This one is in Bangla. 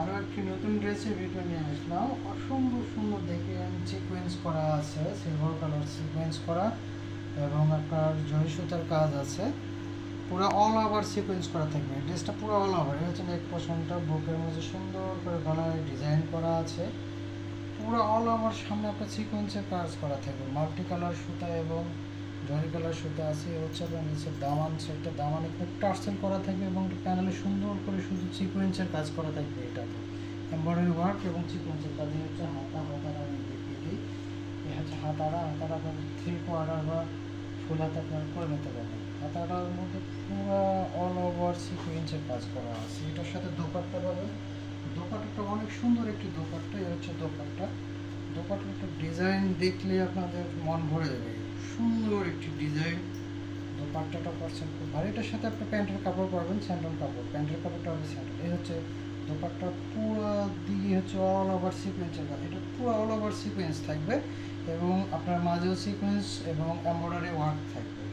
আরও একটি নতুন ড্রেসের ভিডিও নিয়ে আসলাম। অসম্ভব সুন্দর দেখে সিকোয়েন্স করা আছে সিলভার কালার সিকোয়েন্স করা এবং আপনার জরি সুতার কাজ আছে। পুরো অল ওভার সিকোয়েন্স করা থাকবে। ড্রেসটা পুরো অল ওভার হচ্ছে নেক পোর্শনটা বুকের মধ্যে সুন্দর করে গলায় ডিজাইন করা আছে। পুরো অল ওভার সামনে আপনার সিকোয়েন্সের কাজ করা থাকবে। মাল্টি কালার সুতা এবং জরি কালার সুতা আছে হচ্ছে আপনার নিচে দামান সেটটা দামানে খুব টার্সেল করা থাকবে এবং প্যানেলে সুন্দর করে শুধু সিকোয়েন্সের কাজ করা থাকবে এটাতে। এমব্রয়ডারি ওয়ার্ক এবং সিকোয়েন্সের কাজ হচ্ছে হাতা হাতারা আমি দেখিয়ে দিই। এ হচ্ছে হাতারা হাতারা আপনার থ্রি কোয়ার্টার বা ফুল হাতা আপনার করে নিতে পারবেন। হাতাটার মধ্যে পুরো অল ওভার সিকোয়েন্সের কাজ করা আছে। এটার সাথে দোপাট্টা পাবেন। দোপাট্টাটা অনেক সুন্দর একটি দোপাট্টা, এ হচ্ছে দোপাট্টা। দোপাট্টার ডিজাইন দেখলে আপনাদের মন ভরে যাবে। সুন্দর একটি ডিজাইন দোপাট্টাটা করছেন খুব ভালো। এটার সাথে আপনি প্যান্টের কাপড় পাবেন স্যান্ডল কাপড়। প্যান্টের কাপড়টা হবে স্যান্ডেল। এই হচ্ছে দোপাট্টা পুরো দিকে হচ্ছে অল ওভার সিকোয়েন্সের এটা পুরো অল ওভার সিকোয়েন্স থাকবে এবং আপনার মাঝেও সিকোয়েন্স এবং এমব্রয়ডারি ওয়ার্ক থাকবে।